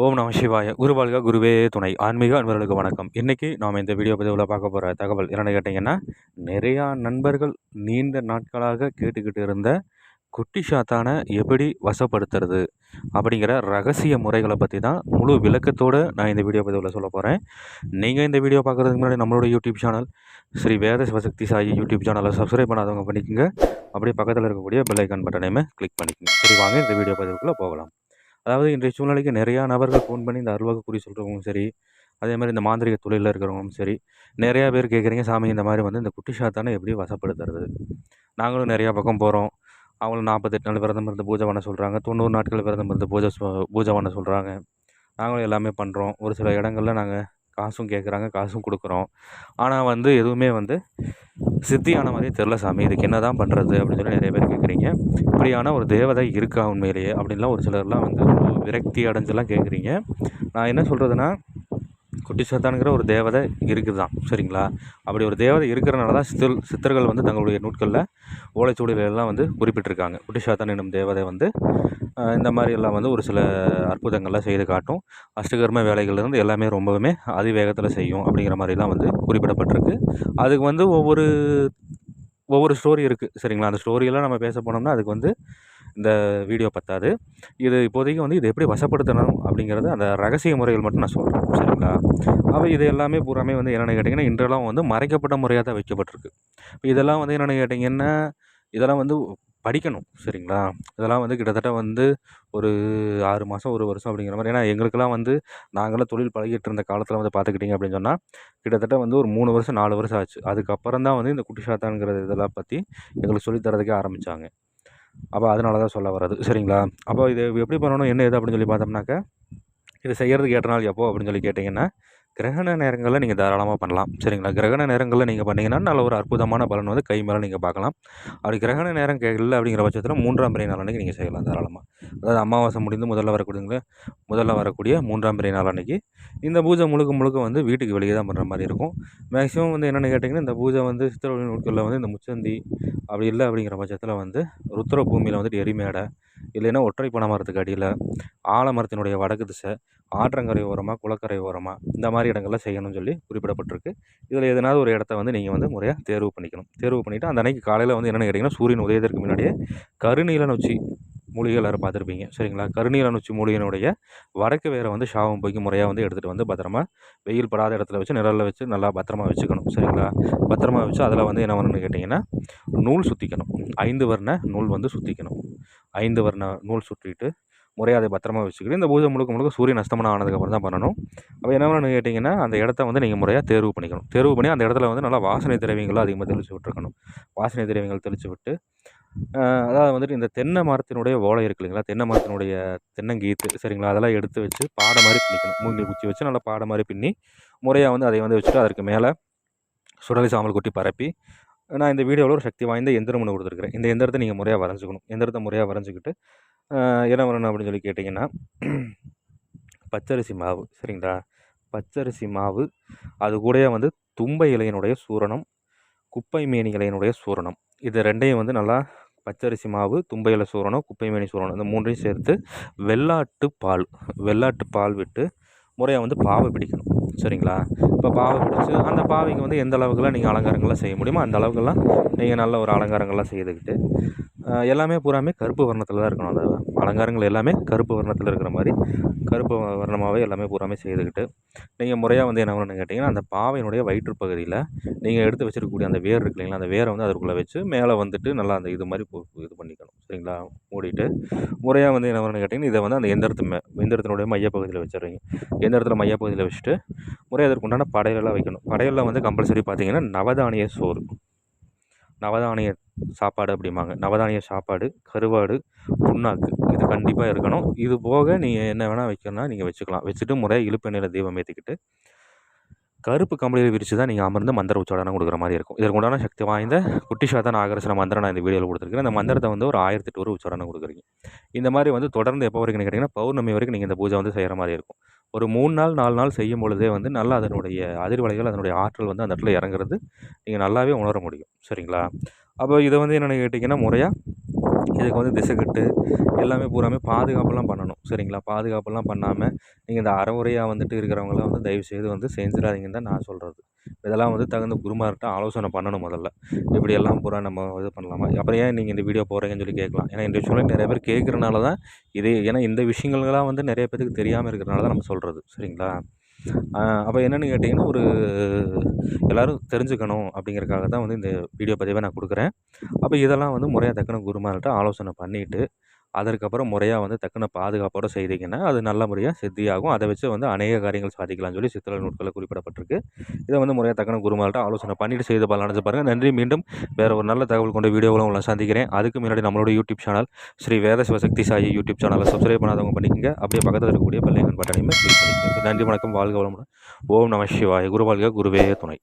ஓம் நம சிவாய. குருபால்கா குருவே துணை. ஆன்மீக அன்பர்களுக்கு வணக்கம். இன்றைக்கி நாம் இந்த வீடியோ பதிவில் பார்க்க போகிற தகவல் என்னென்னு கேட்டிங்கன்னா நிறையா நண்பர்கள் நீண்ட நாட்களாக கேட்டுக்கிட்டு இருந்த குட்டி சாத்தானை எப்படி வசப்படுத்துறது அப்படிங்கிற ரகசிய முறைகளை பற்றி தான் முழு விளக்கத்தோடு நான் இந்த வீடியோ பதிவில் சொல்ல போகிறேன் நீங்கள் இந்த வீடியோ பார்க்குறதுக்கு முன்னாடி நம்மளோட YouTube channel Sri Veda Sivasakthi Sai YouTube சேனலை சப்ஸ்கிரைப் பண்ணாதவங்க பண்ணிக்கோங்க. அப்படியே பக்கத்தில் இருக்கக்கூடிய பெல் ஐக்கான் பட்டனையுமே கிளிக் பண்ணிக்கோங்க. சரி வாங்க இந்த வீடியோ பதிவுக்குள்ளே போகலாம். அதாவது இன்றைய சூழ்நிலைக்கு நிறையா நபர்கள் ஃபோன் பண்ணி இந்த அருள்வாக்கு குறி சொல்கிறவங்களும் சரி அதே மாதிரி இந்த மாந்திரிக தொழிலில் இருக்கிறவங்களும் சரி நிறையா பேர் கேட்குறீங்க சாமி இந்த மாதிரி வந்து இந்த குட்டி சாத்தானை எப்படி வசப்படுத்துறது? நாங்களும் நிறையா பக்கம் போகிறோம் அவங்களும் நாற்பத்தெட்டு நாள் விரதம் இருந்து பூஜை பண்ண சொல்கிறாங்க தொண்ணூறு நாட்கள் விரதம் இருந்து பூஜை பூஜை பண்ண சொல்கிறாங்க நாங்களும் எல்லாமே பண்ணுறோம் ஒரு சில இடங்களில் நாங்கள் காசும் கேட்குறாங்க காசும் கொடுக்குறோம். ஆனால் வந்து எதுவுமே வந்து சித்தியான மாதிரி தெரில சாமி இதுக்கு என்ன தான் பண்ணுறது அப்படின்னு சொல்லி நிறைய பேர் கேட்குறீங்க. இப்படியான ஒரு தேவதை இருக்கா உண்மையிலேயே அப்படின்லாம் ஒரு சிலர்லாம் வந்து விரக்தி அடைஞ்செல்லாம் கேட்குறீங்க. நான் என்ன சொல்கிறதுனா குட்டி சத்தானுங்கிற ஒரு தேவதை இருக்குது தான் சரிங்களா? அப்படி ஒரு தேவதை இருக்கிறனால தான் சித்தர் சித்தர்கள் வந்து தங்களுடைய நூட்களில் ஓலைச்சுவடிகளெல்லாம் வந்து குறிப்பிட்டிருக்காங்க. குட்டி சாத்தான் என்னும் தேவதை வந்து இந்த மாதிரி எல்லாம் வந்து ஒரு சில அற்புதங்கள்லாம் செய்து காட்டும். அஷ்டகர்ம வேலைகள்லேருந்து எல்லாமே ரொம்பவுமே அதிவேகத்தில் செய்யும் அப்படிங்கிற மாதிரிலாம் வந்து குறிப்பிடப்பட்டிருக்கு. அதுக்கு வந்து ஒவ்வொரு ஒவ்வொரு ஸ்டோரி இருக்குது சரிங்களா? அந்த ஸ்டோரியெல்லாம் நம்ம பேச போனோம்னா அதுக்கு வந்து இந்த வீடியோ பத்தாது. இது இப்போதைக்கு வந்து இது எப்படி வசப்படுத்தணும் அப்படிங்கிறது அந்த ரகசிய முறைகள் மட்டும் நான் சொல்கிறேன் சரிங்களா? அப்போ இது எல்லாமே பூராமே வந்து என்னென்னு கேட்டிங்கன்னா இன்றெல்லாம் வந்து மறைக்கப்பட்ட முறையாக தான் வைக்கப்பட்டிருக்கு. இதெல்லாம் வந்து என்னென்னு கேட்டிங்கன்னா இதெல்லாம் வந்து படிக்கணும் சரிங்களா? இதெல்லாம் வந்து கிட்டத்தட்ட வந்து ஒரு ஆறு மாதம் ஒரு வருஷம் அப்படிங்கிற மாதிரி. ஏன்னா எங்களுக்கெல்லாம் வந்து நாங்களாம் தொழில் பழகிட்டு இருந்த காலத்தில் வந்து பார்த்துக்கிட்டிங்க அப்படின்னு சொன்னால் கிட்டத்தட்ட வந்து ஒரு மூணு வருஷம் நாலு வருஷம் ஆச்சு. அதுக்கப்புறம் தான் வந்து இந்த குட்டி சாத்தான்ங்கிற இதெல்லாம் பற்றி எங்களுக்கு சொல்லித்தரதுக்கே ஆரம்பித்தாங்க அப்போ அதனால தான் சொல்ல வர்றது சரிங்களா? அப்போ இது எப்படி பண்ணணும் என்ன இது அப்படின்னு சொல்லி பார்த்தோம்னாக்கா இது செய்கிறதுக்கு ஏற்ற நாள் எப்போ அப்படின்னு சொல்லி கேட்டிங்கன்னா கிரகண நேரங்களில் நீங்கள் தாராளமாக பண்ணலாம். சரிங்களா? கிரகண நேரங்களில் நீங்கள் பண்ணிங்கன்னா நல்ல ஒரு அற்புதமான பலன் வந்து கை மேலே நீங்கள் பார்க்கலாம். அப்படி கிரகண நேரம் இல்லை அப்படிங்கிற பட்சத்தில் மூன்றாம் பிறை நாள் அன்றைக்கி நீங்கள் செய்யலாம் தாராளமாக அதாவது அமாவாசை முடிந்து முதல்ல வரக்கூடிய முதல்ல வரக்கூடிய மூன்றாம் பிறை நாள் அன்றைக்கி இந்த பூஜை முழுக்க முழுக்க வந்து வீட்டுக்கு வெளியே தான் பண்ணுற மாதிரி இருக்கும். மேக்ஸிமம் வந்து என்னென்னு கேட்டிங்கன்னா இந்த பூஜை வந்து சித்திரவழி நூட்களில் வந்து இந்த முச்சந்தி அப்படி இல்லை அப்படிங்கிற பட்சத்தில் வந்து ருத்ர பூமியில் வந்துட்டு எரிமேடை இல்லைன்னா ஒற்றை பனை மரத்துக்கு அடியில் ஆலமரத்தினுடைய வடக்கு திசை ஆற்றங்கரை ஓரமாக குளக்கரை ஓரமாக இந்த மாதிரி இடங்களில் செய்யணும்னு சொல்லி குறிப்பிடப்பட்டிருக்கு. இதில் எதனாவது ஒரு இடத்த வந்து நீங்கள் வந்து முறையாக தேர்வு பண்ணிக்கணும். தேர்வு பண்ணிவிட்டு அந்த அன்னைக்கு காலையில் வந்து என்னென்னு கேட்டிங்கன்னா சூரியன் உதயத்திற்கு முன்னாடியே கருநீலன் நொச்சி மூலிகை எல்லோரும் பார்த்துருப்பீங்க. சரிங்களா? கருநீல நொச்சி மூலிகையினுடைய வடக்கு வேரை வந்து ஷாவம் போய்க்கு முறையாக வந்து எடுத்துகிட்டு வந்து பத்திரமா வெயில் படாத இடத்துல வச்சு நிழலில் வச்சு நல்லா பத்திரமா வச்சுக்கணும். சரிங்களா? பத்திரமா வச்சு அதில் வந்து என்ன பண்ணணும்னு கேட்டிங்கன்னா நூல் சுற்றிக்கணும் ஐந்து வர்ண நூல் வந்து சுற்றிக்கணும் ஐந்து வர்ண நூல் சுற்றிட்டு முறையாக அதை பத்திரமா வச்சுக்கிட்டு இந்த பூஜை முழுக்க முழுக்க சூரியன் அஸ்தமனம் ஆனதுக்கப்புறம் தான் பண்ணணும். அப்போ என்ன பண்ணணும் கேட்டிங்கன்னா அந்த இடத்த வந்து நீங்கள் முறையாக தேர்வு பண்ணிக்கணும். தேர்வு பண்ணி அந்த இடத்துல வந்து நல்லா வாசனை திரவியங்களும் அதிகமாக தெளித்து விட்டுருக்கணும். வாசனை திரவியங்கள் தெளித்து விட்டு அதாவது வந்துட்டு இந்த தென்னை மரத்தினுடைய ஓலை இருக்கு இல்லைங்களா? தென்னை மரத்தினுடைய தென்னங்கீத்து சரிங்களா? அதெல்லாம் எடுத்து வச்சு பாடை மாதிரி பின்னிக்கணும். மூங்கில் குச்சி வச்சு நல்லா பாடை மாதிரி பின்னி முறையாக வந்து அதை வந்து வச்சுட்டு அதற்கு மேலே சுடலை சாம்பல் கொட்டி பரப்பி நான் இந்த வீடியோவில் ஒரு சக்தி வாய்ந்த எந்திரம் ஒன்று கொடுத்துருக்குறேன். இந்த எந்திரத்தை நீங்கள் முறையாக வரைஞ்சிக்கணும். எந்திரத்தை முறையாக வரைஞ்சிக்கிட்டு என்ன வரணும் அப்படின்னு சொல்லி கேட்டிங்கன்னா பச்சரிசி மாவு சரிங்களா? பச்சரிசி மாவு அது கூடயே வந்து தும்பை இலையினுடைய சூரணம் குப்பை மேனி இலையினுடைய சூரணம். இது ரெண்டையும் வந்து நல்லா பச்சரிசி மாவு தும்பையில சூரணம் குப்பைமேனி சூரணம் இந்த மூன்றையும் சேர்த்து வெள்ளாட்டு பால் வெள்ளாட்டு பால் விட்டு முறையாக வந்து பாவை பிடிக்கணும். சரிங்களா? இப்போ பாவை பிடிச்சி அந்த பாவைக்கு வந்து எந்த அளவுக்குலாம் நீங்கள் அலங்காரங்கள்லாம் செய்ய முடியுமோ அந்த அளவுக்குலாம் நீங்கள் நல்ல ஒரு அலங்காரங்கள்லாம் செய்துக்கிட்டு எல்லாமே பூராமே கருப்பு வர்ணத்தில் தான் இருக்கணும் அந்த அலங்காரங்கள் எல்லாமே கருப்பு வர்ணத்தில் இருக்கிற மாதிரி கருப்பு வர்ணமாகவே எல்லாமே பூராமே செய்துக்கிட்டு நீங்கள் முறையாக வந்து என்ன பண்ணணும்னு கேட்டிங்கன்னா அந்த பாவையினுடைய வயிற்று பகுதியில் நீங்கள் எடுத்து வச்சிருக்கக்கூடிய அந்த வேர் இருக்கு இல்லைங்களா அந்த வேரை வந்து அதுக்குள்ளே வச்சு மேலே வந்துட்டு நல்லா அந்த இது மாதிரி இது பண்ணிக்கணும். சரிங்களா? மூடிட்டு முறையாக வந்து என்ன பண்ணணும்னு கேட்டிங்கன்னா இதை வந்து அந்த எந்திரத்து மே எந்திரத்தினுடைய மையப்பகுதியில் வச்சிடுறீங்க. எந்திரத்தில் மையப்பகுதியில் வச்சுட்டு முறையாக அதற்கு உண்டான படையலெல்லாம் வைக்கணும். படையலில் வந்து கம்பல்சரி பார்த்தீங்கன்னா நவதானிய சோறு. நவதானிய சாப்பாடு அப்படிம்பாங்க. நவதானிய சாப்பாடு கருவாடு புண்ணாக்கு இது கண்டிப்பாக இருக்கணும். இது போக நீங்கள் என்ன வேணால் வைக்கணும்னா நீங்கள் வச்சுக்கலாம். வச்சுட்டு முறையாக இழுப்பெண்ணில் தீபம் ஏற்றிக்கிட்டு கருப்பு கம்பளியில் விரித்து தான் நீங்கள் அமர்ந்து மந்திர உச்சாடனம் கொடுக்குற மாதிரி இருக்கும். இதற்கு உண்டான சக்தி வாய்ந்த குட்டி சாத்தான் ஆகர்ஷண மந்திரம் நான் இந்த வீடியோவில் கொடுத்துருக்கேன் அந்த மந்திரத்தை வந்து ஒரு ஆயிரத்தி எட்டு ஒரு கொடுக்குறீங்க. இந்த மாதிரி வந்து தொடர்ந்து எப்போ வரைக்கும் கேட்டிங்கன்னா பௌர்ணமி வரைக்கும் நீங்கள் இந்த பூஜை வந்து செய்கிற மாதிரி இருக்கும். ஒரு மூணு நாள் நாலு நாள் செய்யும் பொழுதே வந்து நல்லா அதனுடைய அதிர்வலைகள் அதனுடைய ஆற்றல் வந்து அந்த இடத்துல இறங்குறது நீங்கள் நல்லாவே உணர முடியும். சரிங்களா? அப்போ இதை வந்து என்னென்னு கேட்டிங்கன்னா முறையாக இதுக்கு வந்து திசைக்கட்டு எல்லாமே பூராமே பாதுகாப்பெல்லாம் பண்ணணும். சரிங்களா? பாதுகாப்பெல்லாம் பண்ணாமல் நீங்கள் இந்த அறவுரையாக வந்துட்டு இருக்கிறவங்களாம் வந்து தயவுசெய்து வந்து செஞ்சிடாதீங்கன்னு தான் நான் சொல்கிறது இதெல்லாம் வந்து தகுந்த குருமார்கிட்ட ஆலோசனை பண்ணணும் முதல்ல. இப்படியெல்லாம் பூரா நம்ம இது பண்ணலாமா? அப்புறம் ஏன் நீங்கள் இந்த வீடியோ போடுறீங்கன்னு சொல்லி கேட்கலாம். ஏன்னா இந்த விஷயம்லாம் நிறைய பேர் கேட்குறனால தான் இது ஏன்னா இந்த விஷயங்கள்லாம் வந்து நிறைய பேருக்கு தெரியாமல் இருக்கிறனால தான் நம்ம சொல்கிறது சரிங்களா? அப்போ என்னென்னு கேட்டிங்கன்னா ஒரு எல்லோரும் தெரிஞ்சுக்கணும் அப்படிங்கிறக்காக தான் வந்து இந்த வீடியோ பதிவை நான் கொடுக்குறேன். அப்போ இதெல்லாம் வந்து முறையாக தக்கன குருமார்கிட்ட ஆலோசனை பண்ணிவிட்டு அதற்கப்புறம் முறையாக வந்து தக்கன பாதுகாப்போடு செய்தீங்கன்னா அது நல்ல முறையாக சித்தியாகும். அதை வச்சு வந்து அநேக காரியங்கள் சாதிக்கலாம்னு சொல்லி சித்திர நூட்களில் குறிப்பிடப்பட்டிருக்கு. இதை வந்து முறையாக தக்கன குருமார்கிட்ட ஆலோசனை பண்ணிவிட்டு செய்து பலன் அடைஞ்சு பாருங்கள் நன்றி. மீண்டும் வேறு ஒரு நல்ல தகவல் கொண்ட வீடியோவில் உங்களை சந்திக்கிறேன். அதுக்கு முன்னாடி நம்மளோட YouTube channel Sri Veda Sivasakthi Sai YouTube சேனலை சப்ஸ்கிரைப் பண்ணாதவங்க பண்ணிக்கங்க. அப்படியே பக்கத்தில் இருக்கக்கூடிய பெல்லைக்கன் பட்டனையுமே கிளிக் பண்ணிக்கோங்க. நன்றி வணக்கம். வாழ்க வளமுடன். ஓம் நம சிவாய. குருவாழ்க குருவே துணை.